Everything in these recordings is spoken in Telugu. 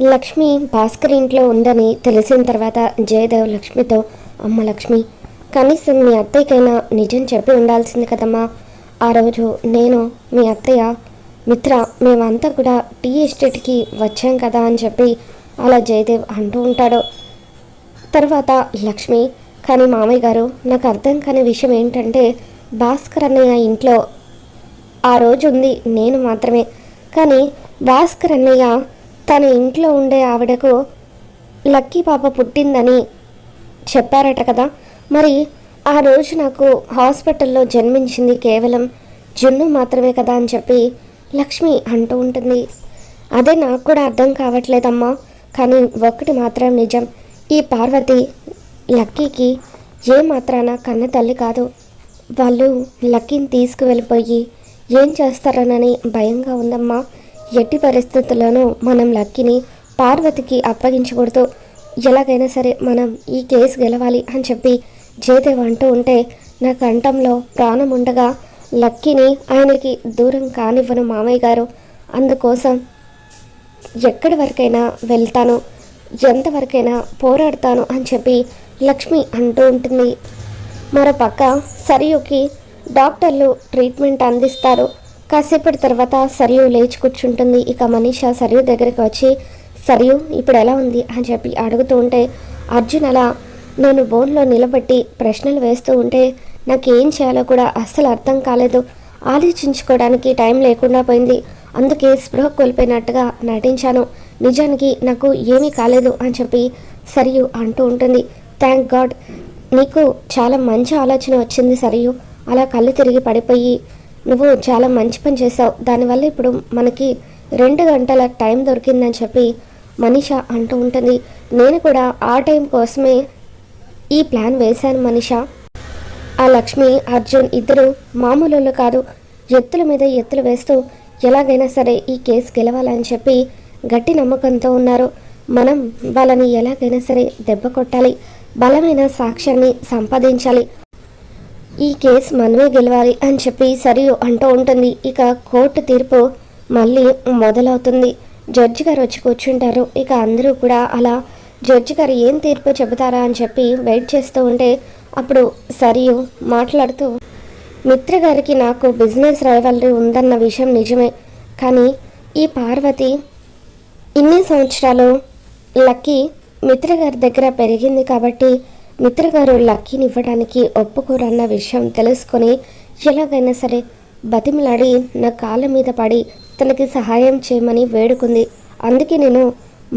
లక్ష్మి భాస్కర్ ఇంట్లో ఉందని తెలిసిన తర్వాత జయదేవ్ లక్ష్మితో అమ్మ లక్ష్మి కనీసం మీ అత్తయ్యకైనా నిజం చెప్పి ఉండాల్సింది కదమ్మా. ఆ రోజు నేను మీ అత్తయ్య మిత్ర మేమంతా కూడా టీ ఎస్టేట్కి వచ్చాం కదా అని చెప్పి అలా జయదేవ్ అంటూ ఉంటాడు. తర్వాత లక్ష్మి కానీ మామయ్య గారు నాకు అర్థం కాని విషయం ఏంటంటే భాస్కర్ అన్నయ్య ఇంట్లో ఆ రోజు ఉంది నేను మాత్రమే. కానీ భాస్కర్ అన్నయ్య తన ఇంట్లో ఉండే ఆవిడకు లక్కీ పాప పుట్టిందని చెప్పారట కదా. మరి ఆ రోజు నాకు హాస్పిటల్లో జన్మించింది కేవలం జున్ను మాత్రమే కదా అని చెప్పి లక్ష్మి అంటూ ఉంటుంది. అదే నాకు కూడా అర్థం కావట్లేదమ్మా. కానీ ఒక్కటి మాత్రం నిజం. ఈ పార్వతి లక్కీకి ఏ మాత్రాన కన్న తల్లి కాదు. వాళ్ళు లక్కీని తీసుకువెళ్ళిపోయి ఏం చేస్తారనని భయంగా ఉందమ్మా. ఎట్టి పరిస్థితుల్లోనూ మనం లక్కీని పార్వతికి అప్పగించకూడదు. ఎలాగైనా సరే మనం ఈ కేసు గెలవాలి అని చెప్పి జయదేవ్ అంటూ ఉంటే నా కంఠంలో ప్రాణం ఉండగా లక్కీని ఆయనకి దూరం కానివ్వను మామయ్య గారు. అందుకోసం ఎక్కడి వరకైనా వెళ్తాను ఎంతవరకైనా పోరాడతాను అని చెప్పి లక్ష్మి అంటూ ఉంటుంది. మరో పక్క సరియుకి డాక్టర్లు ట్రీట్మెంట్ అందిస్తారు. కాసేపటి తర్వాత సరియు లేచి కూర్చుంటుంది. ఇక మనీషా సరియు దగ్గరికి వచ్చి సరియు ఇప్పుడు ఎలా ఉంది? అని చెప్పి అడుగుతూ ఉంటే అర్జున్ అలా నేను బోన్లో నిలబెట్టి ప్రశ్నలు వేస్తూ ఉంటే నాకు ఏం చేయాలో కూడా అస్సలు అర్థం కాలేదు. ఆలోచించుకోవడానికి టైం లేకుండా పోయింది. అందుకే స్పృహ కోల్పోయినట్టుగా నటించాను. నిజానికి నాకు ఏమీ కాలేదు అని చెప్పి సరియు అంటూ ఉంటుంది. థ్యాంక్ గాడ్ నీకు చాలా మంచి ఆలోచన వచ్చింది సరియు. అలా కళ్ళు తిరిగి పడిపోయి నువ్వు చాలా మంచి పని చేసావు దానివల్ల ఇప్పుడు మనకి రెండు గంటల టైం దొరికిందని చెప్పి మనిష అంటూ ఉంటుంది. నేను కూడా ఆ టైం కోసమే ఈ ప్లాన్ వేశాను మనిష. ఆ లక్ష్మి అర్జున్ ఇద్దరు మామూలు కాదు. ఎత్తుల మీద ఎత్తులు వేస్తూ ఎలాగైనా సరే ఈ కేసు గెలవాలని చెప్పి గట్టి నమ్మకంతో ఉన్నారు. మనం వాళ్ళని ఎలాగైనా సరే దెబ్బ కొట్టాలి. బలమైన సాక్ష్యాన్ని సంపాదించాలి. ఈ కేసు మనమే గెలవాలి అని చెప్పి సరియు అంటూ ఉంటుంది. ఇక కోర్టు తీర్పు మళ్ళీ మొదలవుతుంది. జడ్జి గారు వచ్చి కూర్చుంటారు. ఇక అందరూ కూడా అలా జడ్జి గారు ఏం తీర్పు చెబుతారా అని చెప్పి వెయిట్ చేస్తూ ఉంటే అప్పుడు సరియు మాట్లాడుతూ మిత్ర గారికి నాకు బిజినెస్ రైవలరీ ఉందన్న విషయం నిజమే. కానీ ఈ పార్వతి ఇన్ని సంవత్సరాలు లక్కీ మిత్ర గారి దగ్గర పెరిగింది కాబట్టి మిత్ర గారు లక్కీని ఇవ్వడానికి ఒప్పుకోరన్న విషయం తెలుసుకొని ఎలాగైనా సరే బతిమలాడి నా కాళ్ళ మీద పడి తనకి సహాయం చేయమని వేడుకుంది. అందుకే నేను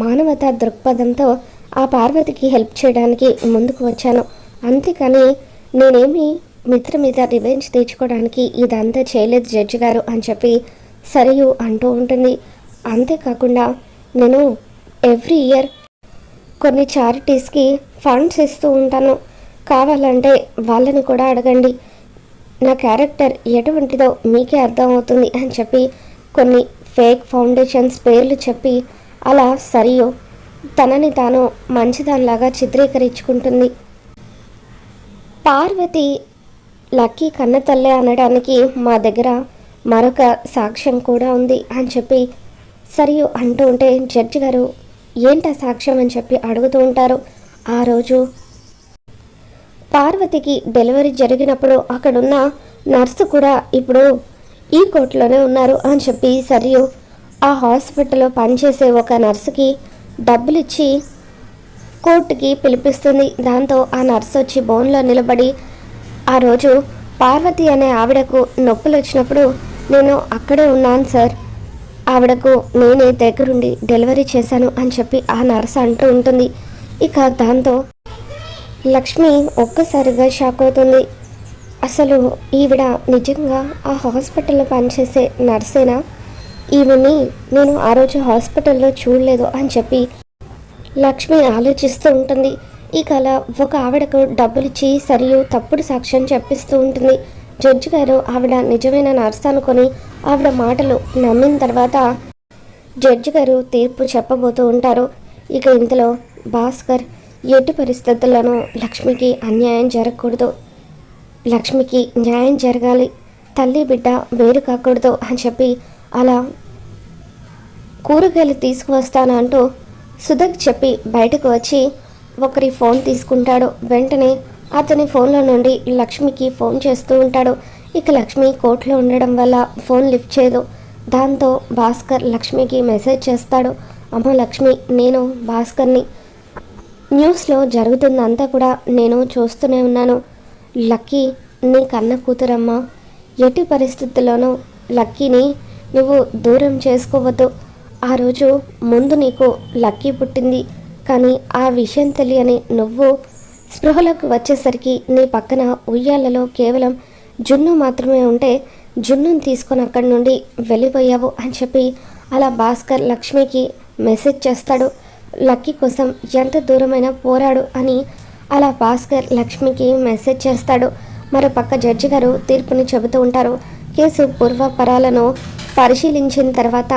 మానవతా దృక్పథంతో ఆ పార్వతికి హెల్ప్ చేయడానికి ముందుకు వచ్చాను. అంతేకాని నేనేమి మిత్ర మీద రివెంజ్ తీర్చుకోవడానికి ఇదంతా చేయలేదు జడ్జి గారు అని చెప్పి సరియు అంటూ ఉంటుంది. అంతేకాకుండా నేను ఎవ్రీ ఇయర్ కొన్ని చారిటీస్కి ఫండ్స్ ఇస్తూ ఉంటాను. కావాలంటే వాళ్ళని కూడా అడగండి. నా క్యారెక్టర్ ఎటువంటిదో మీకే అర్థమవుతుంది అని చెప్పి కొన్ని ఫేక్ ఫౌండేషన్స్ పేర్లు చెప్పి అలా సరియు తనని తాను మంచిదానిలాగా చిత్రీకరించుకుంటుంది. పార్వతి లక్కీ కన్నతల్లే అనడానికి మా దగ్గర మరొక సాక్ష్యం కూడా ఉంది అని చెప్పి సరియు అంటూ ఉంటే జడ్జి గారు ఏంటా సాక్ష్యం అని చెప్పి అడుగుతూ ఉంటారు. ఆ రోజు పార్వతికి డెలివరీ జరిగినప్పుడు అక్కడున్న నర్సు కూడా ఇప్పుడు ఈ కోర్టులోనే ఉన్నారు అని చెప్పి సరియు ఆ హాస్పిటల్లో పనిచేసే ఒక నర్సుకి డబ్బులు ఇచ్చి కోర్టుకి పిలిపిస్తుంది. దాంతో ఆ నర్సు వచ్చి బోన్లో నిలబడి ఆ రోజు పార్వతి అనే ఆవిడకు నొప్పులు వచ్చినప్పుడు నేను అక్కడే ఉన్నాను సార్. ఆవిడకు నేనే దగ్గరుండి డెలివరీ చేశాను అని చెప్పి ఆ నర్స్ అంటూ ఉంటుంది. ఇక దాంతో లక్ష్మి ఒక్కసారిగా షాక్ అవుతుంది. అసలు ఈవిడ నిజంగా ఆ హాస్పిటల్లో పనిచేసే నర్సేనా? ఈవిని నేను ఆ రోజు హాస్పిటల్లో చూడలేదు అని చెప్పి లక్ష్మి ఆలోచిస్తూ ఉంటుంది. ఇక అలా ఒక ఆవిడకు డబ్బులిచ్చి సరియు తప్పుడు సాక్ష్యం చెప్పిస్తూ ఉంటుంది. జడ్జి గారు ఆవిడ నిజమైన నర్స్ అనుకొని ఆవిడ మాటలు నమ్మిన తర్వాత జడ్జి గారు తీర్పు చెప్పబోతూ ఉంటారు. ఇక ఇంతలో భాస్కర్ ఎట్టి పరిస్థితుల్లోనూ లక్ష్మికి అన్యాయం జరగకూడదు. లక్ష్మికి న్యాయం జరగాలి. తల్లి బిడ్డ వేరు కాకూడదు అని చెప్పి అలా కూరగాయలు తీసుకువస్తాను అంటూ సుధక్ చెప్పి బయటకు వచ్చి ఒకరి ఫోన్ తీసుకుంటాడు. వెంటనే అతని ఫోన్లో నుండి లక్ష్మికి ఫోన్ చేస్తూ ఉంటాడు. ఇక లక్ష్మి కోర్టులో ఉండడం వల్ల ఫోన్ లిఫ్ట్ చేయదు. దాంతో భాస్కర్ లక్ష్మికి మెసేజ్ చేస్తాడు. అమ్మ లక్ష్మి నేను భాస్కర్ని. న్యూస్లో జరుగుతుందంతా కూడా నేను చూస్తూనే ఉన్నాను. లక్కీ నీ కన్న కూతురమ్మ. ఎట్టి పరిస్థితుల్లోనూ లక్కీని నువ్వు దూరం చేసుకోవద్దు. ఆ రోజు ముందు నీకు లక్కీ పుట్టింది. కానీ ఆ విషయం తెలియని నువ్వు స్పృహలోకి వచ్చేసరికి నీ పక్కన ఉయ్యాలలో కేవలం జున్ను మాత్రమే ఉంటే జున్నును తీసుకొని అక్కడి నుండి వెళ్ళిపోయావు అని చెప్పి అలా భాస్కర్ లక్ష్మికి మెసేజ్ చేస్తాడు. లక్కీ కోసం ఎంత దూరమైనా పోరాడు అని అలా భాస్కర్ లక్ష్మికి మెసేజ్ చేస్తాడు. మరో పక్క జడ్జి గారు తీర్పుని చెబుతూ ఉంటారు. కేసు పూర్వపరాలను పరిశీలించిన తర్వాత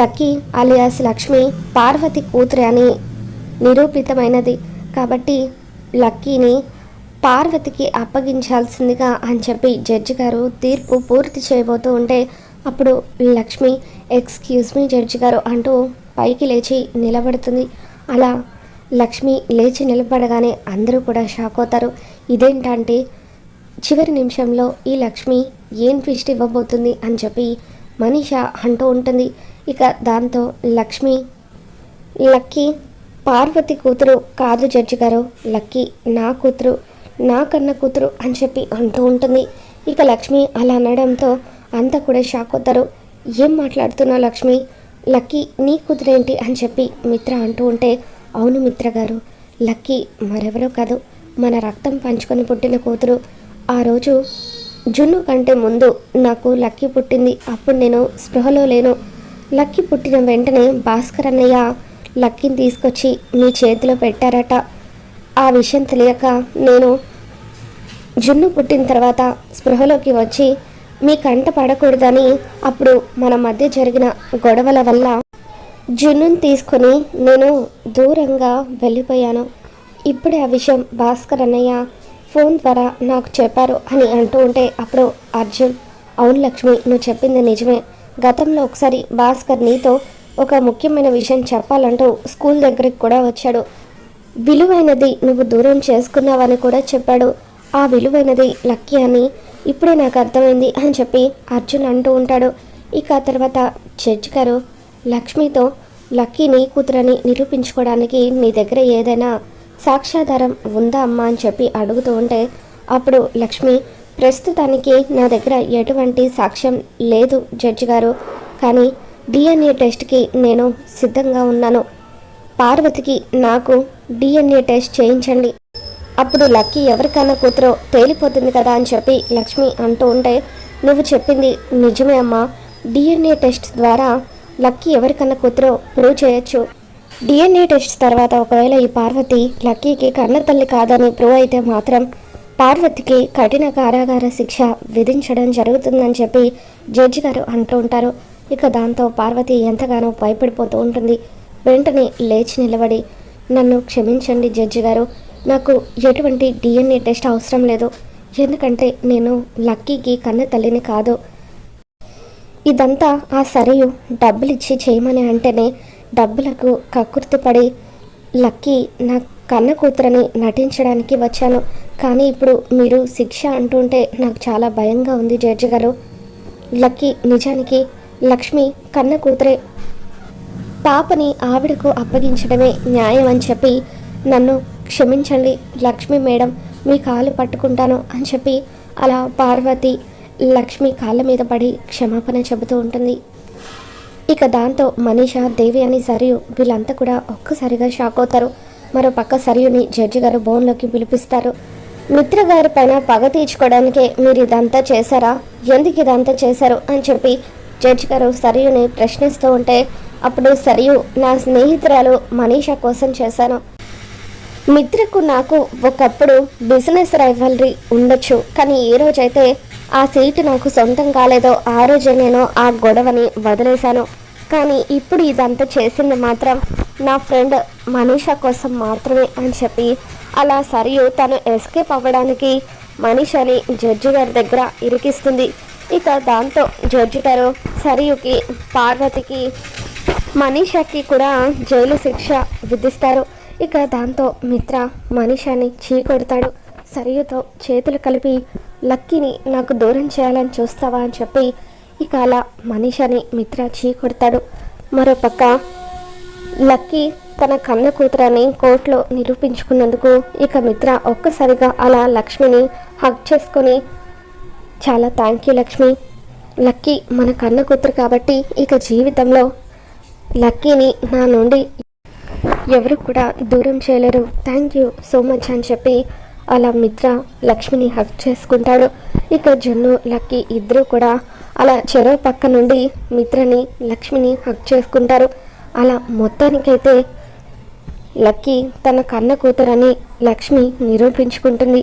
లక్కీ అలియాస్ లక్ష్మి పార్వతి కూతురే అని నిరూపితమైనది. కాబట్టి లక్కీని పార్వతికి అప్పగించాల్సిందిగా అని చెప్పి జడ్జి గారు తీర్పు పూర్తి చేయబోతూ ఉంటే అప్పుడు లక్ష్మి ఎక్స్క్యూజ్ మీ జడ్జి గారు అంటూ పైకి లేచి నిలబడుతుంది. అలా లక్ష్మి లేచి నిలబడగానే అందరూ కూడా షాక్ అవుతారు. ఇదేంటంటే చివరి నిమిషంలో ఈ లక్ష్మి ఏం ట్విస్ట్ ఇవ్వబోతుంది అని చెప్పి మనీష అంటూ ఉంటుంది. ఇక దాంతో లక్ష్మి లక్కీ పార్వతి కూతురు కాదు జడ్జి గారు లక్కీ నా కూతురు నా కన్న కూతురు అని చెప్పి అంటూ ఉంటుంది. ఇక లక్ష్మి అలా అనడంతో అంతా కూడా షాక్ అవుతారు. ఏం మాట్లాడుతున్నావు లక్ష్మి? లక్కీ నీ కూతురేంటి అని చెప్పి మిత్ర అంటూ ఉంటే అవును మిత్ర గారు లక్కీ మరెవరో కాదు మన రక్తం పంచుకొని పుట్టిన కూతురు. ఆ రోజు జున్ను కంటే ముందు నాకు లక్కీ పుట్టింది. అప్పుడు నేను స్పృహలో లేను. లక్కీ పుట్టిన వెంటనే భాస్కర్ అన్నయ్య లక్కీని తీసుకొచ్చి మీ చేతిలో పెట్టారట. ఆ విషయం తెలియక నేను జున్ను పుట్టిన తర్వాత స్పృహలోకి వచ్చి మీ కంట పడకూడదని అప్పుడు మన మధ్య జరిగిన గొడవల వల్ల జున్నుని తీసుకొని నేను దూరంగా వెళ్ళిపోయాను. ఇప్పుడే ఆ విషయం భాస్కర్ అన్నయ్య ఫోన్ ద్వారా నాకు చెప్పారు అని అంటూ ఉంటే అప్పుడు అర్జున్ అవును లక్ష్మి నువ్వు చెప్పింది నిజమే. గతంలో ఒకసారి భాస్కర్ నీతో ఒక ముఖ్యమైన విషయం చెప్పాలంటూ స్కూల్ దగ్గరికి కూడా వచ్చాడు. విలువైనది నువ్వు దూరం చేసుకున్నావని కూడా చెప్పాడు. ఆ విలువైనది లక్కీ అని ఇప్పుడే నాకు అర్థమైంది అని చెప్పి అర్జున్ అంటూ ఉంటాడు. ఇక తర్వాత జడ్జి గారు లక్ష్మితో లక్కీ నీ కూతురని నిరూపించుకోవడానికి నీ దగ్గర ఏదైనా సాక్ష్యాధారం ఉందా అమ్మా అని చెప్పి అడుగుతూ ఉంటే అప్పుడు లక్ష్మి ప్రస్తుతానికి నా దగ్గర ఎటువంటి సాక్ష్యం లేదు జడ్జి గారు. కానీ డిఎన్ఏ టెస్ట్కి నేను సిద్ధంగా ఉన్నాను. పార్వతికి నాకు డిఎన్ఏ టెస్ట్ చేయించండి. అప్పుడు లక్కీ ఎవరికన్నా కూతురో తేలిపోతుంది కదా అని చెప్పి లక్ష్మి అంటూ ఉంటే నువ్వు చెప్పింది నిజమే అమ్మా. డిఎన్ఏ టెస్ట్ ద్వారా లక్కీ ఎవరికన్నా కూతురో ప్రూవ్ చేయొచ్చు. డిఎన్ఏ టెస్ట్ తర్వాత ఒకవేళ ఈ పార్వతి లక్కీకి కన్న తల్లి కాదని ప్రూవ్ అయితే మాత్రం పార్వతికి కఠిన కారాగార శిక్ష విధించడం జరుగుతుందని చెప్పి జడ్జి గారు అంటూ ఉంటారు. ఇక దాంతో పార్వతి ఎంతగానో భయపడిపోతూ ఉంటుంది. వెంటనే లేచి నిలబడి నన్ను క్షమించండి జడ్జి గారు. నాకు ఎటువంటి డిఎన్ఏ టెస్ట్ అవసరం లేదు. ఎందుకంటే నేను లక్కీకి కన్న తల్లిని కాదు. ఇదంతా ఆ సరియు డబ్బులు ఇచ్చి చేయమని అంటేనే డబ్బులకు కక్కుర్తిపడి లక్కీ నా కన్న కూతురని నటించడానికి వచ్చాను. కానీ ఇప్పుడు మీరు శిక్ష అంటుంటే నాకు చాలా భయంగా ఉంది జడ్జి గారు. లక్కీ నిజానికి లక్ష్మి కన్న కూతురే. పాపని ఆవిడకు అప్పగించడమే న్యాయం అని చెప్పి నన్ను క్షమించండి లక్ష్మి మేడం మీ కాలు పట్టుకుంటాను అని చెప్పి అలా పార్వతి లక్ష్మి కాళ్ళ మీద పడి క్షమాపణ చెబుతూ ఉంటుంది. ఇక దాంతో మనీష దేవి అని సరియు వీళ్ళంతా కూడా ఒక్కసారిగా షాక్ అవుతారు. మరో పక్క సరియుని జడ్జి గారు బోన్లోకి పిలిపిస్తారు. మిత్ర గారి పైన పగ తీర్చుకోవడానికే మీరు ఇదంతా చేశారా? ఎందుకు ఇదంతా చేశారు? అని చెప్పి జడ్జి గారు సరియుని ప్రశ్నిస్తూ ఉంటే అప్పుడు సరియు నా స్నేహితురాలు మనీష కోసం చేశాను. మిత్రకు నాకు ఒకప్పుడు బిజినెస్ రైవల్రీ ఉండొచ్చు కానీ ఏ రోజైతే ఆ సీటు నాకు సొంతం కాలేదో ఆ రోజే నేను ఆ గొడవని వదిలేశాను. కానీ ఇప్పుడు ఇదంతా చేసింది మాత్రం నా ఫ్రెండ్ మనీషా కోసం మాత్రమే అని చెప్పి అలా సరియు తను ఎస్కేప్ అవ్వడానికి మనీషాని జడ్జి గారి దగ్గర ఇరికిస్తుంది. ఇక దాంతో జడ్జి సరియుకి పార్వతికి మనీషాకి కూడా జైలు శిక్ష విధిస్తారు. ఇక దాంతో మిత్ర మనీషాని చీకొడతాడు. సరియుతో చేతులు కలిపి లక్కీని నాకు దూరం చేయాలని చూస్తావా అని చెప్పి ఇక అలా మనీషాని మిత్ర చీకొడతాడు. మరోపక్క లక్కీ తన కన్న కూతురని కోర్టులో నిరూపించుకున్నందుకు ఇక మిత్ర ఒక్కసారిగా అలా లక్ష్మిని హక్ చేసుకొని చాలా థ్యాంక్ యూ లక్ష్మి. లక్కీ మన కన్న కూతురు కాబట్టి ఇక జీవితంలో లక్కీని నా నుండి ఎవరు కూడా దూరం చేయలేరు. థ్యాంక్ యూ సో మచ్ అని చెప్పి అలా మిత్ర లక్ష్మిని హక్ చేసుకుంటాడు. ఇక జున్ను లక్కీ ఇద్దరు కూడా అలా చెరవ పక్క నుండి మిత్రని లక్ష్మిని హక్ చేసుకుంటారు. అలా మొత్తానికైతే లక్కీ తన కన్న కూతురని లక్ష్మి నిరూపించుకుంటుంది.